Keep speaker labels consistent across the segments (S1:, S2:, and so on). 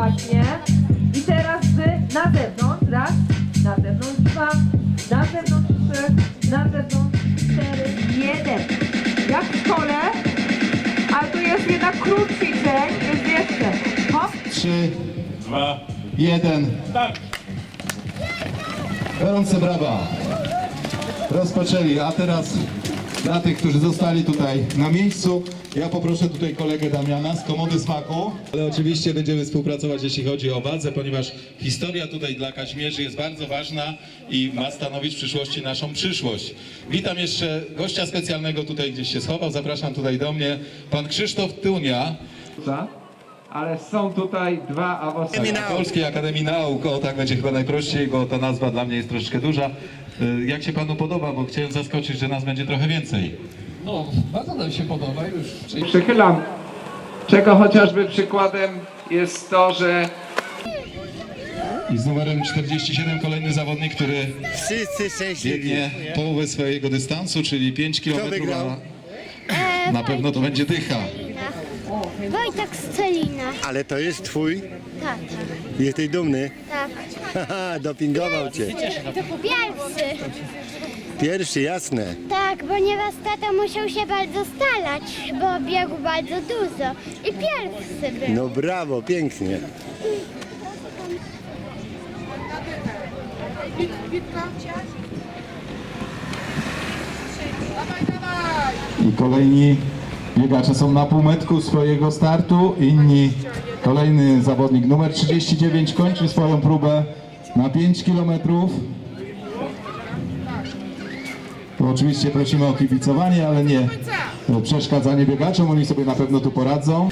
S1: Właśnie. I teraz wy na zewnątrz, raz, na zewnątrz dwa, na zewnątrz trzy, na zewnątrz cztery, jeden. Jak w szkole, ale tu jest jednak krótszy dzień, jest jeszcze. Hop,
S2: 3,
S3: Dwa,
S2: 1.
S3: start!
S2: Gorące brawa. Rozpoczęli, a teraz dla tych, którzy zostali tutaj na miejscu, ja poproszę tutaj kolegę Damiana z Komody Smaku. Ale oczywiście będziemy współpracować, jeśli chodzi o wadze, ponieważ historia tutaj dla Kaźmierzy jest bardzo ważna i ma stanowić w przyszłości naszą przyszłość. Witam jeszcze gościa specjalnego tutaj gdzieś się schował, zapraszam tutaj do mnie, pan Krzysztof Tyunia,
S4: ale są tutaj dwa awansowane.
S2: Polskiej Akademii Nauk, o tak będzie chyba najprościej, bo ta nazwa dla mnie jest troszeczkę duża. Y, Jak się panu podoba, bo chciałem zaskoczyć, że nas będzie trochę więcej.
S5: No, bardzo nam się podoba już. Czyli
S4: Przychylam, czego chociażby przykładem jest to, że
S2: I z numerem 47 kolejny zawodnik, który biegnie połowę swojego dystansu, czyli 5 km,
S6: wygrał?
S2: a na pewno to będzie dycha.
S7: Wojtek Scelina.
S6: Ale to jest twój?
S7: Tata.
S6: Jesteś dumny?
S7: Tak.
S6: Haha, dopingował cię.
S7: Pierwszy.
S6: Pierwszy, jasne.
S7: Tak, ponieważ tata musiał się bardzo starać, bo biegł bardzo dużo. I pierwszy był.
S6: No brawo, pięknie.
S2: I kolejni biegacze są na półmetku swojego startu, inni, kolejny zawodnik numer 39 kończy swoją próbę na 5 km. Tu oczywiście prosimy o kibicowanie, ale nie przeszkadzanie biegaczom, oni sobie na pewno tu poradzą.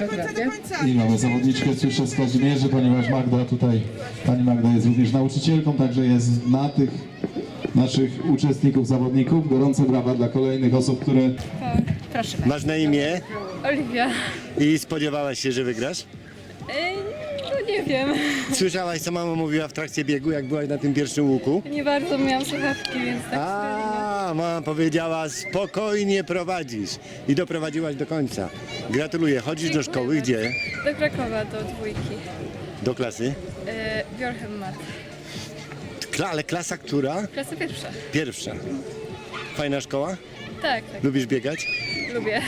S8: do końca, do końca.
S2: I mamy zawodniczkę słyszę z Kazimierzy, ponieważ Magda tutaj, pani Magda jest również nauczycielką, także jest na tych naszych uczestników, zawodników. Gorące brawa dla kolejnych osób, które
S6: Masz na imię
S8: Oliwia.
S6: i spodziewałaś się, że wygrasz?
S8: No nie wiem.
S6: Słyszałaś, co mama mówiła w trakcie biegu, jak byłaś na tym pierwszym łuku?
S8: Nie bardzo miałam słuchawki, więc tak
S6: A, mama powiedziała, spokojnie prowadzisz. I doprowadziłaś do końca. Gratuluję. Chodzisz do szkoły, gdzie?
S8: Do Krakowa, do dwójki.
S6: Do klasy?
S8: E, Biorchem Mat.
S6: Kla, ale klasa która?
S8: Klasa pierwsza.
S6: Pierwsza. Fajna szkoła?
S8: Tak, tak,
S6: Lubisz biegać?
S8: lubię.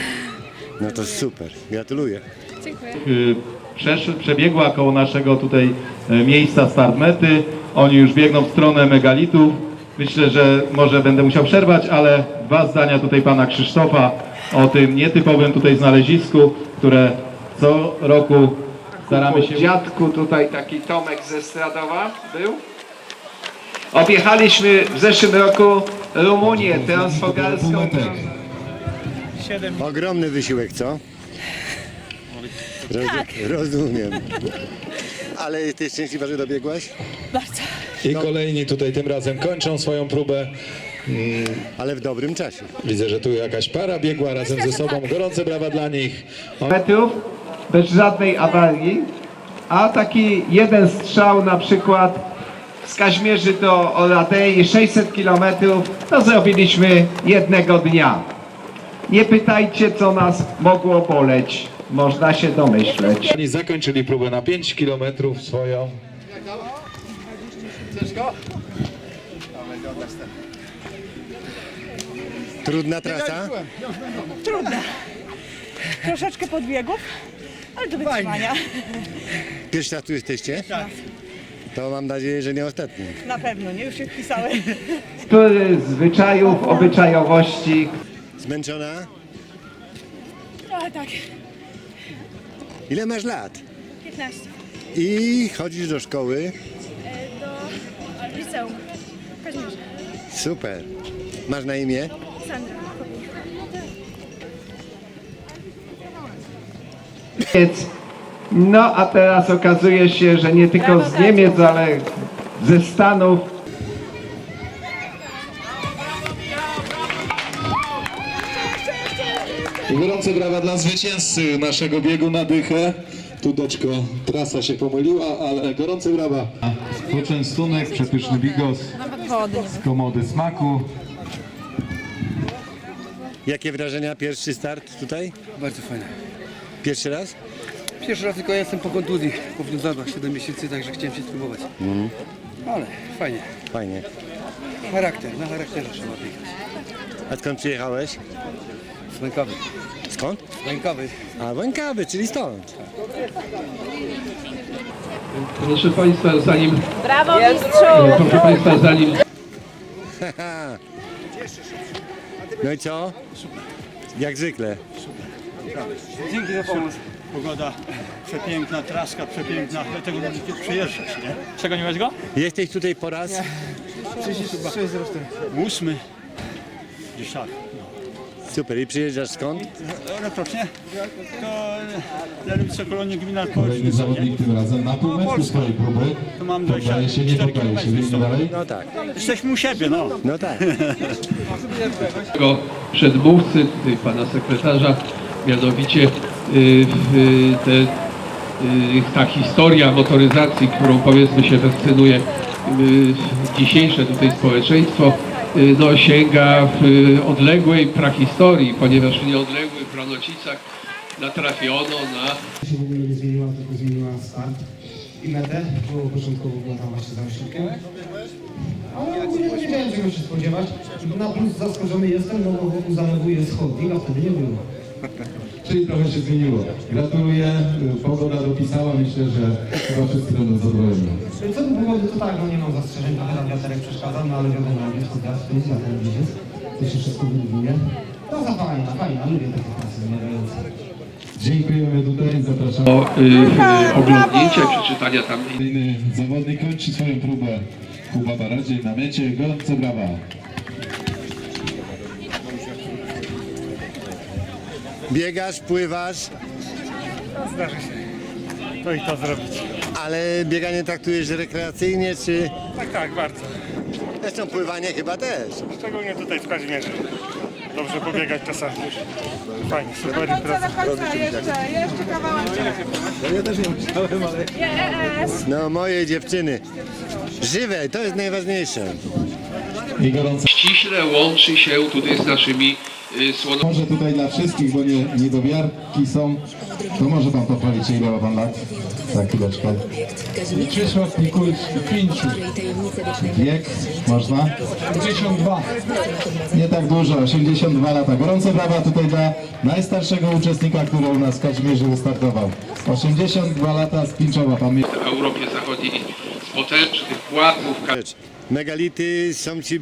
S6: No to super. Gratuluję.
S8: Dziękuję.
S4: y, przesz, przebiegła koło naszego tutaj e, miejsca start mety. Oni już biegną w stronę megalitów. Myślę, że może będę musiał przerwać, ale dwa zdania tutaj pana Krzysztofa o tym nietypowym tutaj znalezisku, które co roku staramy się... Dziadku tutaj taki Tomek ze Stradowa był. Objechaliśmy w zeszłym roku Rumunię transfogalską.
S6: Ogromny wysiłek, co? Roz, Rozumiem. Ale jesteś szczęśliwa, że dobiegłaś?
S2: I kolejni tutaj tym razem kończą swoją próbę.
S6: Ale w dobrym czasie.
S2: Widzę, że tu jakaś para biegła razem ze sobą. Gorące brawa dla nich.
S4: metrów bez żadnej awarii, a taki jeden strzał na przykład z Kaźmierzy do Oradei 600 km to zrobiliśmy jednego dnia. Nie pytajcie co nas mogło boleć, można się domyśleć.
S2: Oni zakończyli próbę na 5 km swoją.
S6: Trudna trasa?
S9: Troszeczkę podbiegów, ale do wytrzymania.
S6: Pierwszy raz tu jesteście? Tak. To mam nadzieję, że nie ostatni.
S9: Na pewno, nie? Już się wpisałem.
S4: Który z zwyczajów, obyczajowości,
S6: Zmęczona?
S9: Ale tak,
S6: Ile masz lat?
S9: 15.
S6: I chodzisz do szkoły?
S9: Do liceum. Kazimierza.
S6: Super. Masz na imię?
S9: Sandra.
S4: No a teraz okazuje się, że nie tylko z Niemiec, ale ze Stanów
S2: gorące brawa dla zwycięzcy naszego biegu na dychę. Tu doczko, trasa się pomyliła, ale gorące brawa. Poczęstunek, przepyszny bigos z komody smaku.
S6: Jakie wrażenia? Pierwszy start tutaj?
S5: bardzo fajne.
S6: Pierwszy raz?
S3: Pierwszy raz tylko jestem po kontuzji, powiązana 7 miesięcy, także chciałem się spróbować. Ale fajnie,
S6: Fajnie.
S3: charakter, na charakterze trzeba biegać.
S6: A skąd przyjechałeś?
S3: Z rękawy,
S6: Skąd?
S3: z rękawy.
S6: A Łękawy, czyli stąd.
S5: Proszę Państwa, zanim,
S1: Brawo, mistrzu!
S5: proszę Państwa, zanim
S6: No i co? Jak zwykle.
S3: Dzięki za pomoc.
S10: Pogoda przepiękna, traska przepiękna, dlatego możecie przyjeżdżać, nie? Przegoniłeś go?
S6: Jesteś tutaj po raz?
S10: Ósmy. Tak.
S6: Super. I przyjeżdżasz skąd?
S10: Rokrocznie to Lerowice Kolonie Gmina
S2: Kolejny
S10: Polski.
S2: zawodnik tym razem na półmetku swojej próby.
S10: To mam
S2: Poddaje się, nie
S10: 24
S2: poddaje się, biegnie dalej.
S6: No tak.
S10: Jesteśmy u siebie, no.
S6: No tak.
S5: tego przedmówcy, tutaj pana sekretarza, mianowicie te, y, ta historia motoryzacji, którą powiedzmy się fascynuje y, dzisiejsze tutaj społeczeństwo, y, no, sięga w y, odległej prahistorii, ponieważ w nieodległych Ronocicach natrafiono na
S11: się w ogóle nie zmieniła, tylko zmieniła start i metę, bo początkowo była tam właśnie za ośrodkiem. Ale ogólnie nie miałem czego się spodziewać. Na plus zaskoczony jestem, no bo wokół zalewu jest chodnik, a wtedy nie było.
S2: Czyli trochę się zmieniło. Gratuluję, pogoda dopisała, myślę, że chyba wszyscy będą zadowoleni.
S11: Co do pogody, to tak, no nie mam zastrzeżeń, trochę tam wiaterek przeszkadza, no ale wiadomo, jak jest to wiatr, to jest wiaterek jest. To się wszystko wyrównuje. No za fajna, fajna, lubię takie prace wymagające.
S2: Dziękujemy tutaj, zapraszamy.
S5: do y, y, oglądnięcia i przeczytania tam
S2: Kolejny zawodnik kończy swoją próbę. Kuba Baradziej na mecie, gorące brawa.
S6: Biegasz, pływasz,
S10: Zdarzy się. To i to zrobić.
S6: ale bieganie traktujesz rekreacyjnie, czy...
S10: Tak, tak, bardzo.
S6: Zresztą pływanie chyba też.
S10: Szczególnie tutaj w Kazimierzu. Dobrze pobiegać czasami. Fajnie, super impreza.
S6: No moje dziewczyny. Żywe, to jest najważniejsze.
S2: I gorące.
S5: ściśle łączy się tutaj z naszymi.
S2: Może tutaj dla wszystkich, bo nie, niedowiarki są, to może pan pochwalić się, ile ma pan lat? Za chwileczkę.
S11: Czesław Mikulski, Pińczu,
S2: Wiek można?
S11: 52.
S2: Nie tak dużo, 82 lata. Gorące brawa tutaj dla najstarszego uczestnika, który u nas w Kazimierzu wystartował. 82 lata z Pińczowa, pan
S5: w Europie Zachodniej z potężnych płatów,
S6: Rzecz. Megality są ci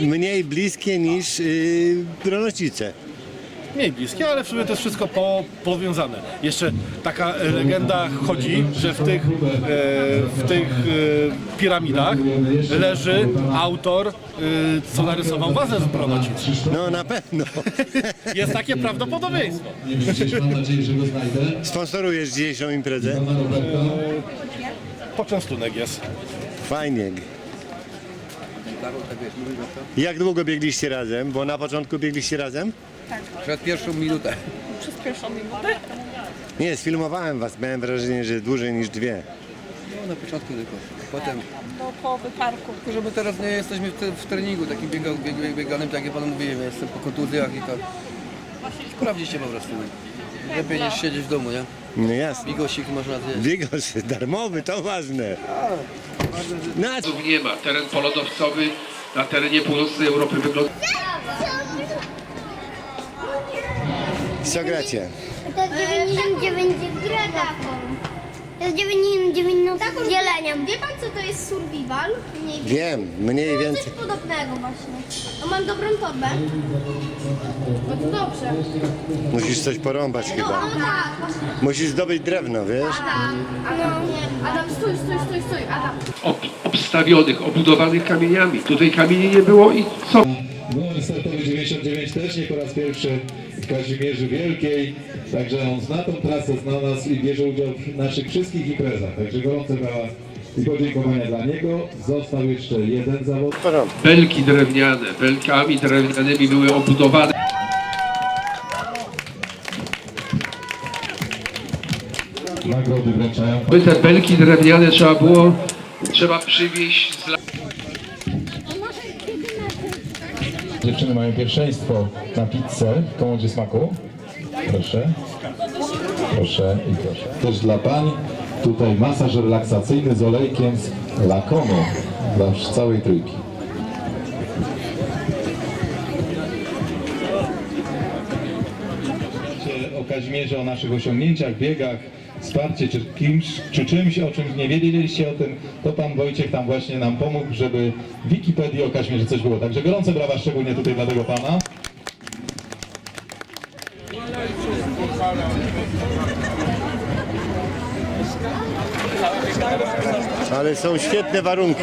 S6: mniej bliskie niż yy, Ronocice.
S12: mniej bliskie, ale w sumie to jest wszystko po, powiązane. Jeszcze taka e, legenda chodzi, że w tych, e, w tych e, piramidach leży autor, e, co narysował wazę z Bronocic.
S6: No na pewno.
S12: Jest takie prawdopodobieństwo.
S2: Mam nadzieję, że go znajdę.
S6: Sponsorujesz dzisiejszą imprezę?
S2: Roberta.
S12: Poczęstunek jest.
S6: Fajnie. Jak długo biegliście razem? Bo na początku biegliście razem?
S3: Przed pierwszą minutę.
S8: Przez pierwszą minutę.
S6: Nie, sfilmowałem was. Miałem wrażenie, że dłużej niż dwie.
S3: No na początku tylko. Potem,
S9: Do połowy parku.
S3: tylko że my teraz nie jesteśmy w, te, w treningu takim biega, bieg, bieganym, tak jak panu mówiłem, ja jestem po kontuzjach i to sprawdzi się po prostu. Lepiej niż siedzieć w domu, nie?
S6: No jasne.
S3: Bigosik można zjeść.
S6: Bigos darmowy, to ważne. Na
S5: nie ma. Teren polodowcowy na terenie północnej Europy wygląda
S6: co gracie?
S7: To 99 gradaką. To jest 99 no z dzieleniem.
S8: Wie pan co to jest survival? Mniej więcej.
S6: Wiem, mniej więcej.
S8: Coś podobnego właśnie. A mam dobrą torbę? No to dobrze.
S6: Musisz coś porąbać
S8: No,
S6: chyba.
S8: no tak, właśnie.
S6: Musisz zdobyć drewno, wiesz?
S8: Adam, Adam, stój, stój, stój, stój, Adam.
S5: ob, obstawionych, obudowanych kamieniami. Tutaj kamieni nie było i co?
S2: Numer startowy 99 też nie po raz pierwszy w Kazimierzu Wielkiej. Także on zna tą trasę, zna nas i bierze udział w naszych wszystkich imprezach. Także gorące brawa i podziękowania dla niego. Został jeszcze jeden zawód.
S5: Belki drewniane, belkami drewnianymi były obudowane.
S2: Nagrody wręczają.
S5: By te belki drewniane trzeba było, trzeba przywieźć z
S2: Dziewczyny mają pierwszeństwo na pizzę w komodzie smaku. Proszę. Proszę i proszę. Też dla pań tutaj masaż relaksacyjny z olejkiem z lakonu dla całej trójki. o Kazimierze, o naszych osiągnięciach, biegach, wsparcie czy kimś, czy czymś, o czym nie wiedzieliście o tym, to pan Wojciech tam właśnie nam pomógł, żeby w Wikipedii o Kazimierzu coś było. Także gorące brawa szczególnie tutaj dla tego pana.
S6: Ale są świetne warunki.